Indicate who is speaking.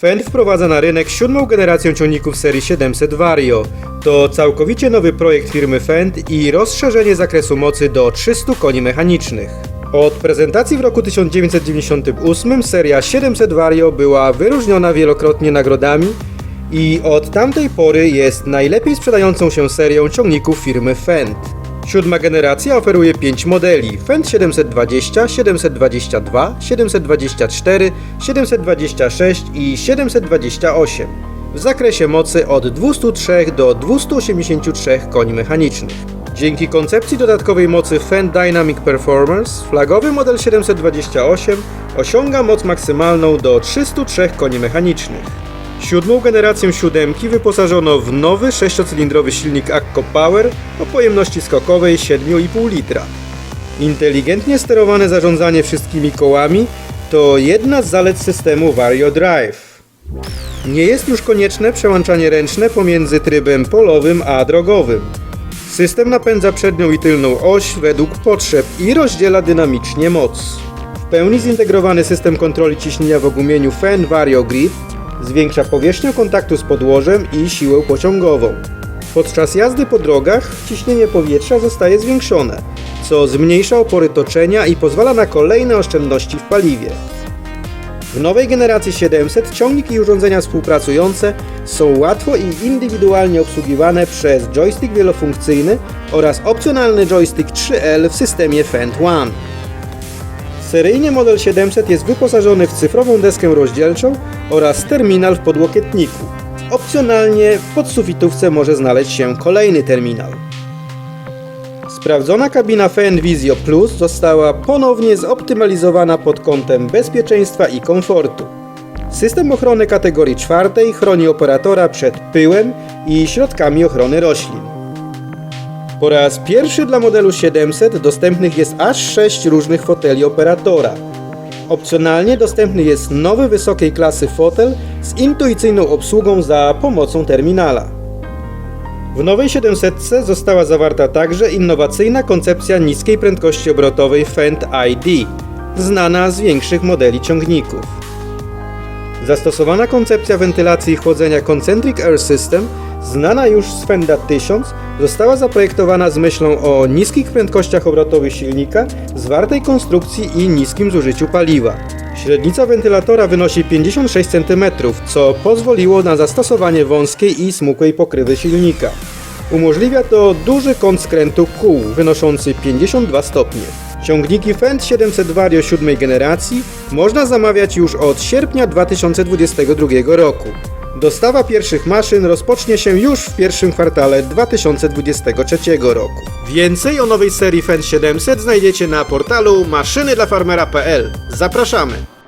Speaker 1: Fendt wprowadza na rynek siódmą generację ciągników serii 700 Vario. To całkowicie nowy projekt firmy Fendt i rozszerzenie zakresu mocy do 300 koni mechanicznych. Od prezentacji w roku 1998 seria 700 Vario była wyróżniona wielokrotnie nagrodami i od tamtej pory jest najlepiej sprzedającą się serią ciągników firmy Fendt. Siódma generacja oferuje 5 modeli Fendt 720, 722, 724, 726 i 728 w zakresie mocy od 203 do 283 koni mechanicznych. Dzięki koncepcji dodatkowej mocy Fendt Dynamic Performance, flagowy model 728 osiąga moc maksymalną do 303 koni mechanicznych. Siódmą generację siódemki wyposażono w nowy 6-cylindrowy silnik Akko Power o pojemności skokowej 7,5 litra. Inteligentnie sterowane zarządzanie wszystkimi kołami to jedna z zalet systemu Vario Drive. Nie jest już konieczne przełączanie ręczne pomiędzy trybem polowym a drogowym. System napędza przednią i tylną oś według potrzeb i rozdziela dynamicznie moc. W pełni zintegrowany system kontroli ciśnienia w ogumieniu Fan Vario Grid zwiększa powierzchnię kontaktu z podłożem i siłę pociągową. Podczas jazdy po drogach ciśnienie powietrza zostaje zwiększone, co zmniejsza opory toczenia i pozwala na kolejne oszczędności w paliwie. W nowej generacji 700 ciągniki i urządzenia współpracujące są łatwo i indywidualnie obsługiwane przez joystick wielofunkcyjny oraz opcjonalny joystick 3L w systemie Fendt One. Seryjnie model 700 jest wyposażony w cyfrową deskę rozdzielczą oraz terminal w podłokietniku. Opcjonalnie w podsufitówce może znaleźć się kolejny terminal. Sprawdzona kabina Fendt Visio Plus została ponownie zoptymalizowana pod kątem bezpieczeństwa i komfortu. System ochrony kategorii czwartej chroni operatora przed pyłem i środkami ochrony roślin. Po raz pierwszy dla modelu 700 dostępnych jest aż 6 różnych foteli operatora. Opcjonalnie dostępny jest nowy wysokiej klasy fotel z intuicyjną obsługą za pomocą terminala. W nowej 700 została zawarta także innowacyjna koncepcja niskiej prędkości obrotowej Fendt ID, znana z większych modeli ciągników. Zastosowana koncepcja wentylacji i chłodzenia Concentric Air System, znana już z Fenda 1000, została zaprojektowana z myślą o niskich prędkościach obrotowych silnika, zwartej konstrukcji i niskim zużyciu paliwa. Średnica wentylatora wynosi 56 cm, co pozwoliło na zastosowanie wąskiej i smukłej pokrywy silnika. Umożliwia to duży kąt skrętu kół, wynoszący 52 stopnie. Ciągniki Fendt 700 Vario 7 generacji można zamawiać już od sierpnia 2022 roku. Dostawa pierwszych maszyn rozpocznie się już w pierwszym kwartale 2023 roku. Więcej o nowej serii Fendt 700 znajdziecie na portalu maszynydlafarmera.pl. Zapraszamy!